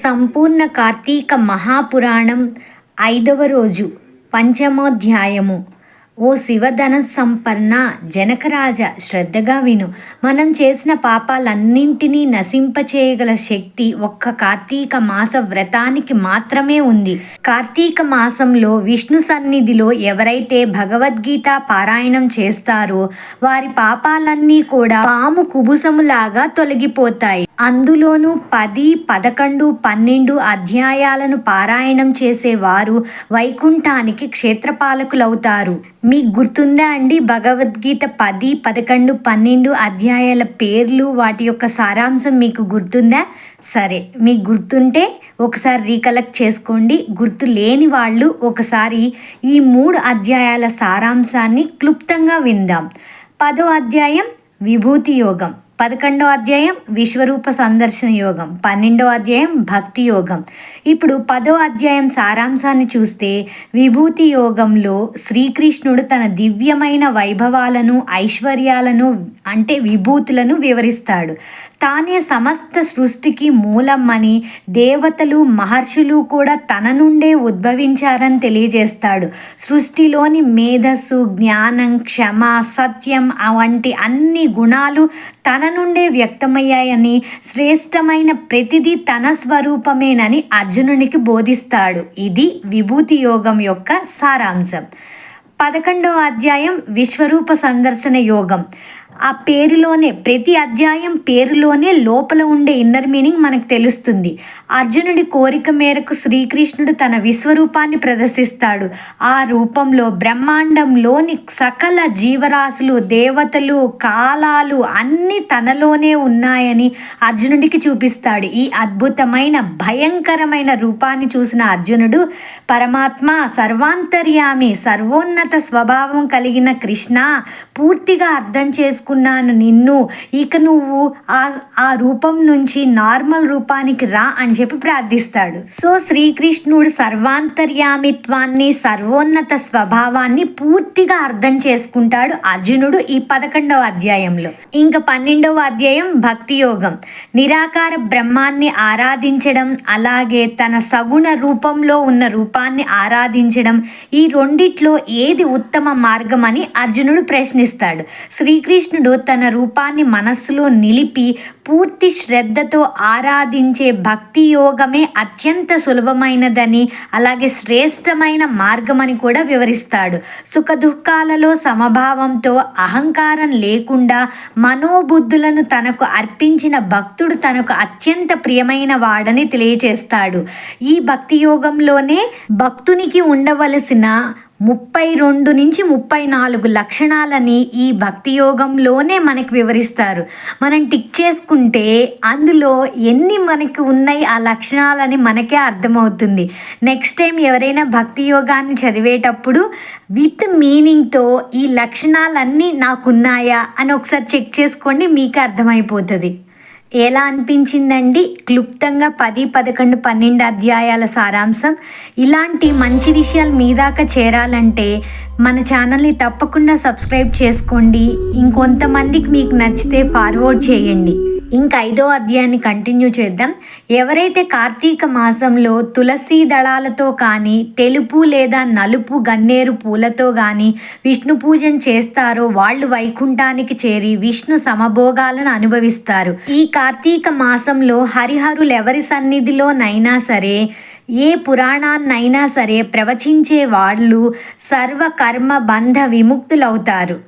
సంపూర్ణ కార్తీక మహాపురాణం ఐదవ రోజు పంచమోధ్యాయము. ఓ శివధన సంపన్న జనకరాజ శ్రద్ధగా విను. మనం చేసిన పాపాలన్నింటినీ నశింపచేయగల శక్తి ఒక్క కార్తీక మాస వ్రతానికి మాత్రమే ఉంది. కార్తీక మాసంలో విష్ణు సన్నిధిలో ఎవరైతే భగవద్గీత పారాయణం చేస్తారో వారి పాపాలన్నీ కూడా పాము కుబుసములాగా తొలగిపోతాయి. అందులోనూ పది పదకొండు పన్నెండు అధ్యాయాలను పారాయణం చేసేవారు వైకుంఠానికి క్షేత్రపాలకులవుతారు. మీకు గుర్తుందా అండి? భగవద్గీత పది పదకొండు పన్నెండు అధ్యాయాల పేర్లు వాటి యొక్క సారాంశం మీకు గుర్తుందా? సరే మీకు గుర్తుంటే ఒకసారి రీకలెక్ట్ చేసుకోండి. గుర్తు లేని వాళ్ళు ఒకసారి ఈ మూడు అధ్యాయాల సారాంశాన్ని క్లుప్తంగా విందాం. పదో అధ్యాయం విభూతి యోగం. పదకొండో అధ్యాయం విశ్వరూప సందర్శన యోగం పన్నెండో అధ్యాయం భక్తి యోగం. ఇప్పుడు పదో అధ్యాయం సారాంశాన్ని చూస్తే విభూతి యోగంలో శ్రీకృష్ణుడు తన దివ్యమైన వైభవాలను ఐశ్వర్యాలను అంటే విభూతులను వివరిస్తాడు. తానే సమస్త సృష్టికి మూలమ్మని దేవతలు మహర్షులు కూడా తన నుండే ఉద్భవించారని తెలియజేస్తాడు. సృష్టిలోని మేధస్సు జ్ఞానం క్షమ సత్యం వంటి అన్ని గుణాలు తన నుండే వ్యక్తమయ్యాయని శ్రేష్టమైన ప్రతిదీ తన స్వరూపమేనని అర్జునునికి బోధిస్తాడు. ఇది విభూతి యోగం యొక్క సారాంశం. పదకొండవ అధ్యాయం విశ్వరూప సందర్శన యోగం. ఆ పేరులోనే ప్రతి అధ్యాయం పేరులోనే లోపల ఉండే ఇన్నర్ మీనింగ్ మనకు తెలుస్తుంది. అర్జునుడి కోరిక మేరకు శ్రీకృష్ణుడు తన విశ్వరూపాన్ని ప్రదర్శిస్తాడు. ఆ రూపంలో బ్రహ్మాండంలోని సకల జీవరాశులు దేవతలు కాలాలు అన్నీ తనలోనే ఉన్నాయని అర్జునుడికి చూపిస్తాడు. ఈ అద్భుతమైన భయంకరమైన రూపాన్ని చూసిన అర్జునుడు పరమాత్మ సర్వాంతర్యామి సర్వోన్నత స్వభావం కలిగిన కృష్ణ పూర్తిగా అర్థం చేసుకు చేసుకున్నాను నిన్ను. ఇక నువ్వు ఆ ఆ రూపం నుంచి నార్మల్ రూపానికి రా అని చెప్పి ప్రార్థిస్తాడు. సో శ్రీకృష్ణుడు సర్వాంతర్యామిత్వాన్ని సర్వోన్నత స్వభావాన్ని పూర్తిగా అర్థం చేసుకుంటాడు అర్జునుడు ఈ పదకొండవ అధ్యాయంలో. ఇంకా పన్నెండవ అధ్యాయం భక్తి యోగం. నిరాకార బ్రహ్మాన్ని ఆరాధించడం అలాగే తన సగుణ రూపంలో ఉన్న రూపాన్ని ఆరాధించడం ఈ రెండిట్లో ఏది ఉత్తమ మార్గం అని అర్జునుడు ప్రశ్నిస్తాడు. శ్రీకృష్ణుడు కృష్ణుడు తన రూపాన్ని మనస్సులో నిలిపి పూర్తి శ్రద్ధతో ఆరాధించే భక్తి యోగమే అత్యంత సులభమైనదని అలాగే శ్రేష్టమైన మార్గమని కూడా వివరిస్తాడు. సుఖ దుఃఖాలలో సమభావంతో అహంకారం లేకుండా మనోబుద్ధులను తనకు అర్పించిన భక్తుడు తనకు అత్యంత ప్రియమైన వాడని తెలియచేస్తాడు. ఈ భక్తి యోగంలోనే భక్తునికి ఉండవలసిన ముప్పై రెండు నుంచి ముప్పై నాలుగు లక్షణాలని ఈ భక్తి యోగంలోనే మనకు వివరిస్తారు. మనం టిక్ చేసుకుంటే అందులో ఎన్ని మనకి ఉన్నాయి ఆ లక్షణాలని మనకే అర్థమవుతుంది. నెక్స్ట్ టైం ఎవరైనా భక్తి యోగాన్ని చదివేటప్పుడు విత్ మీనింగ్తో ఈ లక్షణాలన్నీ నాకున్నాయా అని ఒకసారి చెక్ చేసుకోండి మీకు అర్థమైపోతుంది. ఎలా అనిపించిందండి? క్లుప్తంగా పది పదకొండు పన్నెండు అధ్యాయాల సారాంశం. ఇలాంటి మంచి విషయాలు మీ దాకా చేరాలంటే మన ఛానల్ని తప్పకుండా సబ్స్క్రైబ్ చేసుకోండి. ఇంకొంతమందికి మీకు నచ్చితే ఫార్వర్డ్ చేయండి. ఇంకా ఐదో అధ్యాయాన్ని కంటిన్యూ చేద్దాం. ఎవరైతే కార్తీక మాసంలో తులసి దళాలతో కానీ తెలుపు లేదా నలుపు గన్నేరు పూలతో కానీ విష్ణు పూజను చేస్తారో వాళ్ళు వైకుంఠానికి చేరి విష్ణు సమభోగాలను అనుభవిస్తారు. ఈ కార్తీక మాసంలో హరిహరులు ఎవరి సన్నిధిలోనైనా సరే ఏ పురాణాన్నైనా సరే ప్రవచించే వాళ్ళు సర్వకర్మ బంధ విముక్తులవుతారు.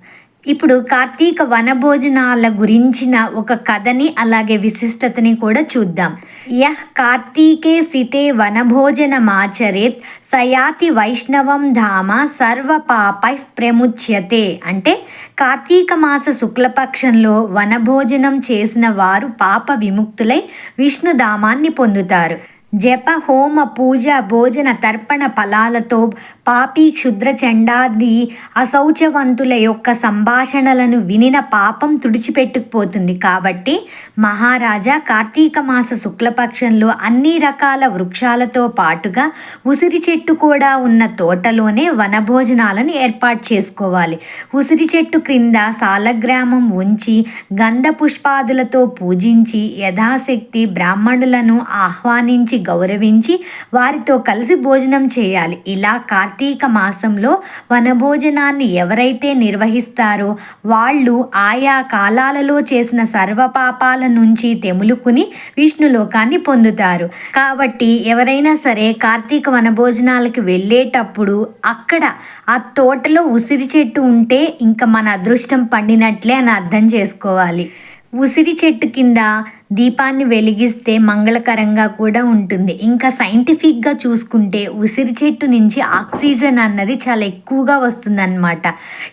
ఇప్పుడు కార్తీక వనభోజనాల గురించిన ఒక కథని అలాగే విశిష్టతని కూడా చూద్దాం. యహ్ కార్తీకే సితే వనభోజనమాచరేత్ సయాతి వైష్ణవం ధామ సర్వ పాపై ప్రముచ్యతే. అంటే కార్తీక మాస శుక్లపక్షంలో వనభోజనం చేసిన వారు పాప విముక్తులై విష్ణుధామాన్ని పొందుతారు. జప హోమ పూజ భోజన తర్పణ ఫలాలతో పాపి క్షుద్ర చండాది అశౌచవంతుల యొక్క సంభాషణలను వినిన పాపం తుడిచిపెట్టుకుపోతుంది. కాబట్టి మహారాజా కార్తీక మాస శుక్లపక్షంలో అన్ని రకాల వృక్షాలతో పాటుగా ఉసిరి చెట్టు కూడా ఉన్న తోటలోనే వనభోజనాలను ఏర్పాటు చేసుకోవాలి. ఉసిరి చెట్టు క్రింద సాలగ్రామం ఉంచి గంధ పుష్పాదులతో పూజించి యథాశక్తి బ్రాహ్మణులను ఆహ్వానించి గౌరవించి వారితో కలిసి భోజనం చేయాలి. ఇలా కార్తీక కార్తీక మాసంలో వనభోజనాన్ని ఎవరైతే నిర్వహిస్తారో వాళ్ళు ఆయా కాలాలలో చేసిన సర్వపాపాల నుంచి తెములుకుని విష్ణులోకాన్ని పొందుతారు. కాబట్టి ఎవరైనా సరే కార్తీక వనభోజనాలకి వెళ్ళేటప్పుడు అక్కడ ఆ తోటలో ఉసిరి చెట్టు ఉంటే ఇంకా మన అదృష్టం పండినట్లే అని అర్థం చేసుకోవాలి. ఉసిరి చెట్టు కింద దీపాన్ని వెలిగిస్తే మంగళకరంగా కూడా ఉంటుంది. ఇంకా సైంటిఫిక్గా చూసుకుంటే ఉసిరి చెట్టు నుంచి ఆక్సిజన్ అన్నది చాలా ఎక్కువగా వస్తుందన్నమాట.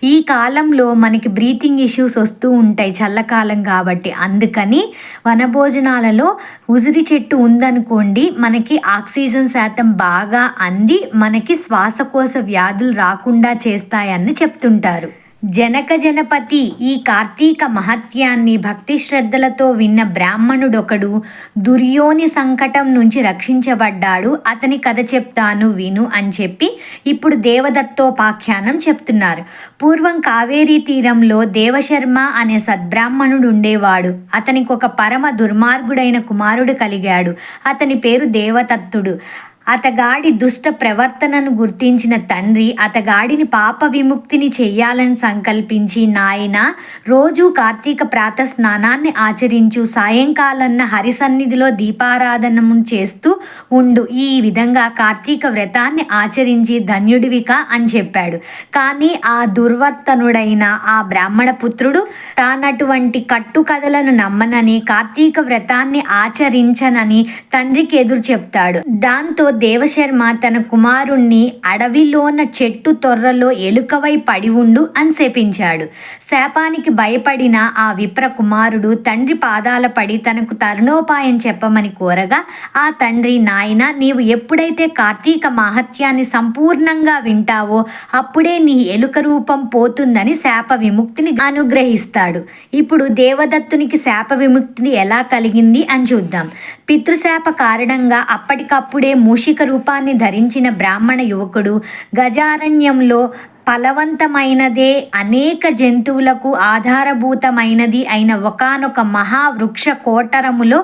ఈ కాలంలో మనకి బ్రీతింగ్ ఇష్యూస్ వస్తూ ఉంటాయి చల్లకాలం కాబట్టి. అందుకని వనభోజనాలలో ఉసిరి చెట్టు ఉందనుకోండి మనకి ఆక్సిజన్ శాతం బాగా అంది మనకి శ్వాసకోశ వ్యాధులు రాకుండా చేస్తాయని చెప్తుంటారు. జనక జనపతి ఈ కార్తీక మహత్యాన్ని భక్తి శ్రద్ధలతో విన్న బ్రాహ్మణుడొకడు దుర్యోని సంకటం నుంచి రక్షించబడ్డాడు. అతని కథ చెప్తాను విను అని చెప్పి ఇప్పుడు దేవదత్తోపాఖ్యానం చెప్తున్నారు. పూర్వం కావేరీ తీరంలో దేవశర్మ అనే సద్బ్రాహ్మణుడు ఉండేవాడు అతనికి ఒక పరమ దుర్మార్గుడైన కుమారుడు కలిగాడు. అతని పేరు దేవదత్తుడు అతగాడి దుష్ట ప్రవర్తనను గుర్తించిన తండ్రి అతగాడిని పాప విముక్తిని చెయ్యాలని సంకల్పించి నాయన రోజు కార్తీక ప్రాత స్నానాన్ని ఆచరించు. సాయంకాలన్న హరిసన్నిధిలో దీపారాధనము చేస్తూ ఉండు. ఈ విధంగా కార్తీక వ్రతాన్ని ఆచరించి ధన్యుడివిక అని చెప్పాడు. కానీ ఆ దుర్వర్తనుడైన ఆ బ్రాహ్మణ పుత్రుడు తానటువంటి కట్టుకథలను నమ్మనని కార్తీక వ్రతాన్ని ఆచరించనని తండ్రికి ఎదురు చెప్తాడు. దాంతో దేవశర్మ తన కుమారుణ్ణి అడవిలోన చెట్టు తొర్రలో ఎలుకవై పడి ఉండు అని శపించాడు. శాపానికి భయపడిన ఆ విప్ర కుమారుడు తండ్రి పాదాల పడి తనకు తరుణోపాయం చెప్పమని కోరగా ఆ తండ్రి నాయన నీవు ఎప్పుడైతే కార్తీక మహత్యాన్ని సంపూర్ణంగా వింటావో అప్పుడే నీ ఎలుక రూపం పోతుందని శాప విముక్తిని అనుగ్రహిస్తాడు. ఇప్పుడు దేవదత్తునికి శాప విముక్తిని ఎలా కలిగింది అని చూద్దాం. పితృశాప కారణంగా అప్పటికప్పుడే మూషిక రూపాన్ని ధరించిన బ్రాహ్మణ యువకుడు గజారణ్యంలో ఫలవంతమైనదే అనేక జంతువులకు ఆధారభూతమైనది అయిన ఒకనొక మహావృక్ష కోటరములో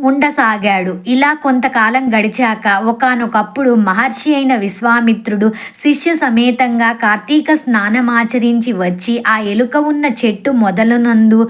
ఉండసాగాడు. ఇలా కొంతకాలం గడిచాక ఒకనొకప్పుడు మహర్షి అయిన విశ్వామిత్రుడు శిష్య సమేతంగా కార్తీక స్నానమాచరించి వచ్చి ఆ ఎలుక ఉన్న చెట్టు మొదలునందు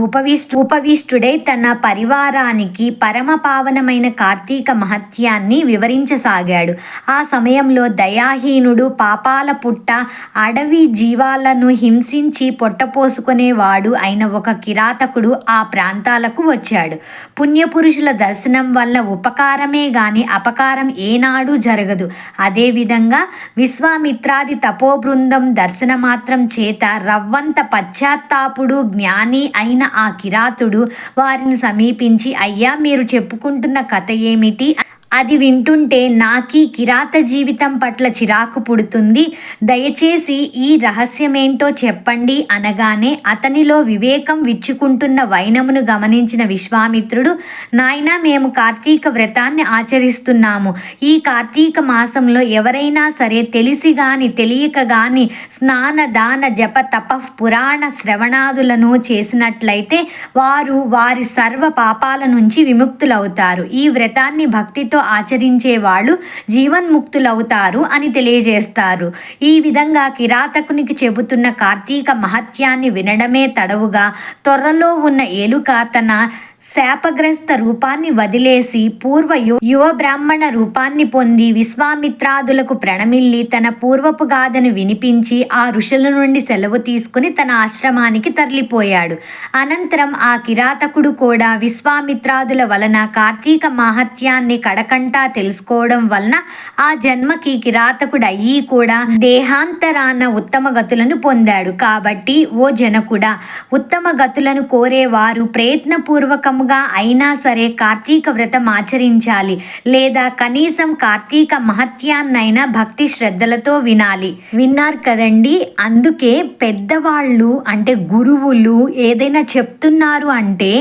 ఉపవిష్టు ఉపవిష్టుడై తన పరివారానికి పరమ పావనమైన కార్తీక మహత్యాన్ని వివరించసాగాడు. ఆ సమయంలో దయాహీనుడు పాపాల పుట్ట అడవి జీవాలను హింసించి పొట్టపోసుకునేవాడు అయిన ఒక కిరాతకుడు ఆ ప్రాంతాలకు వచ్చాడు. పుణ్య పుణ్యపురుషుల దర్శనం వల్ల ఉపకారమే గాని అపకారం ఏనాడు జరగదు. అదేవిధంగా విశ్వామిత్రాది తపోబృందం దర్శనమాత్రం చేత రవ్వంత పశ్చాత్తాపుడు జ్ఞాని అయిన ఆ కిరాతుడు వారిని సమీపించి అయ్యా మీరు చెప్పుకుంటున్న కథ ఏమిటి? అది వింటుంటే నాకీ కిరాత జీవితం పట్ల చిరాకు పుడుతుంది. దయచేసి ఈ రహస్యమేంటో చెప్పండి అనగానే అతనిలో వివేకం విచ్చుకుంటున్న వైనమును గమనించిన విశ్వామిత్రుడు నాయన మేము కార్తీక వ్రతాన్ని ఆచరిస్తున్నాము. ఈ కార్తీక మాసంలో ఎవరైనా సరే తెలిసి గాని తెలియక గాని స్నాన దాన జప తప పురాణ శ్రవణాదులను చేసినట్లయితే వారు వారి సర్వ పాపాల నుంచి విముక్తులవుతారు. ఈ వ్రతాన్ని భక్తితో ఆచరించే వాళ్ళు జీవన్ముక్తులవుతారు అని తెలియజేస్తారు. ఈ విధంగా కిరాతకునికి చెబుతున్న కార్తీక మహత్యాన్ని వినడమే తడవుగా త్వరలో ఉన్న ఎలుక తన శాపగ్రస్త రూపాన్ని వదిలేసి పూర్వ యువ బ్రాహ్మణ రూపాన్ని పొంది విశ్వామిత్రాదులకు ప్రణమిల్లి తన పూర్వపు గాథను వినిపించి ఆ ఋషుల నుండి సెలవు తీసుకుని తన ఆశ్రమానికి తరలిపోయాడు. అనంతరం ఆ కిరాతకుడు కూడా విశ్వామిత్రాదుల వలన కార్తీక మహత్యాన్ని కడకంటా తెలుసుకోవడం వలన ఆ జన్మకి కిరాతకుడు అయ్యి కూడా దేహాంతరాన ఉత్తమ గతులను పొందాడు. కాబట్టి ఓ జనకుడా ఉత్తమ గతులను కోరేవారు ప్రయత్నపూర్వక పూర్వకముగా అయినా సరే కార్తీక వ్రతం ఆచరించాలి లేదా కనీసం కార్తీక మహత్యాన్నైనా భక్తి శ్రద్ధలతో వినాలి. విన్నారు కదండి? అందుకే పెద్దవాళ్ళు అంటే గురువులు ఏదైనా చెప్తున్నారు అంటే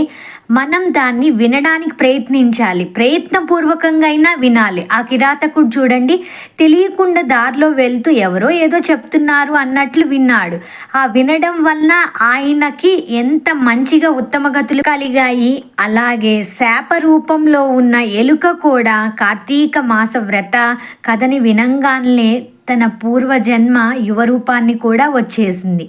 మనం దాన్ని వినడానికి ప్రయత్నించాలి. ప్రయత్నపూర్వకంగా అయినా వినాలి. ఆ కిరాతకుడు చూడండి తెలియకుండా దారిలో వెళ్తూ ఎవరో ఏదో చెప్తున్నారు అన్నట్లు విన్నాడు. ఆ వినడం వలన ఆయనకి ఎంత మంచిగా ఉత్తమ గతులు కలిగాయి. అలాగే శాప రూపంలో ఉన్న ఎలుక కూడా కార్తీక మాస వ్రత కథని వినంగానే తన పూర్వజన్మ యువరూపాన్ని కూడా వచ్చేసింది.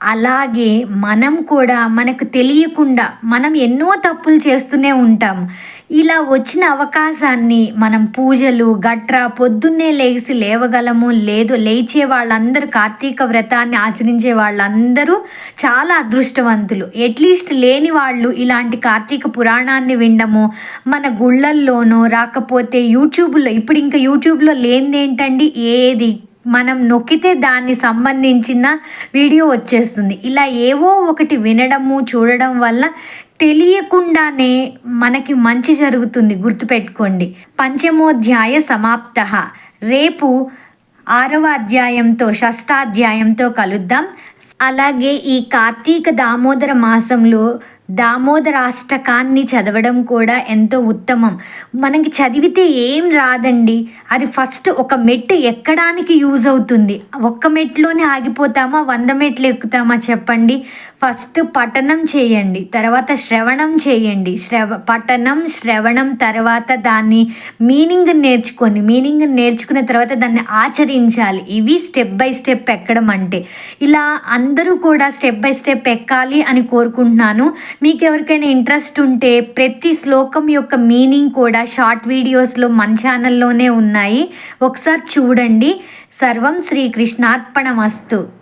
అలాగే మనం కూడా మనకు తెలియకుండా మనం ఎన్నో తప్పులు చేస్తూనే ఉంటాం. ఇలా వచ్చిన అవకాశాన్ని మనం పూజలు గట్రా పొద్దున్నే లేచి లేవగలము లేదు లేచే వాళ్ళందరూ కార్తీక వ్రతాన్ని ఆచరించే వాళ్ళందరూ చాలా అదృష్టవంతులు. అట్లీస్ట్ లేని వాళ్ళు ఇలాంటి కార్తీక పురాణాన్ని వినడము మన గుళ్ళల్లోనో రాకపోతే యూట్యూబ్లో ఇప్పుడు ఇంకా యూట్యూబ్లో లేనిదేంటండి? ఏది? మనం నొక్కితే దాన్ని సంబంధించిన వీడియో వచ్చేస్తుంది. ఇలా ఏవో ఒకటి వినడము చూడడం వల్ల తెలియకుండానే మనకి మంచి జరుగుతుంది. గుర్తుపెట్టుకోండి. పంచమోధ్యాయ సమాప్త. రేపు ఆరవ అధ్యాయంతో షష్టాధ్యాయంతో కలుద్దాం. అలాగే ఈ కార్తీక దామోదర మాసంలో దామోదరాష్టకాన్ని చదవడం కూడా ఎంతో ఉత్తమం. మనకి చదివితే ఏం రాదండి. అది ఫస్ట్ ఒక మెట్టు ఎక్కడానికి యూజ్ అవుతుంది. ఒక్క మెట్లోనే ఆగిపోతామా? వంద మెట్లు ఎక్కుతామా చెప్పండి. ఫస్ట్ పఠనం చేయండి. తర్వాత శ్రవణం చేయండి. శ్రవ పఠనం శ్రవణం తర్వాత దాన్ని మీనింగ్ నేర్చుకొని మీనింగ్ నేర్చుకున్న తర్వాత దాన్ని ఆచరించాలి. ఇవి స్టెప్ బై స్టెప్ ఎక్కడం అంటే. ఇలా అందరూ కూడా స్టెప్ బై స్టెప్ ఎక్కాలి అని కోరుకుంటున్నాను. మీకు ఎవరికైనా ఇంట్రెస్ట్ ఉంటే ప్రతి శ్లోకం యొక్క మీనింగ్ కూడా షార్ట్ వీడియోస్లో మన ఛానల్లోనే ఉన్నాయి. ఒకసారి చూడండి. సర్వం శ్రీకృష్ణార్పణమస్తు.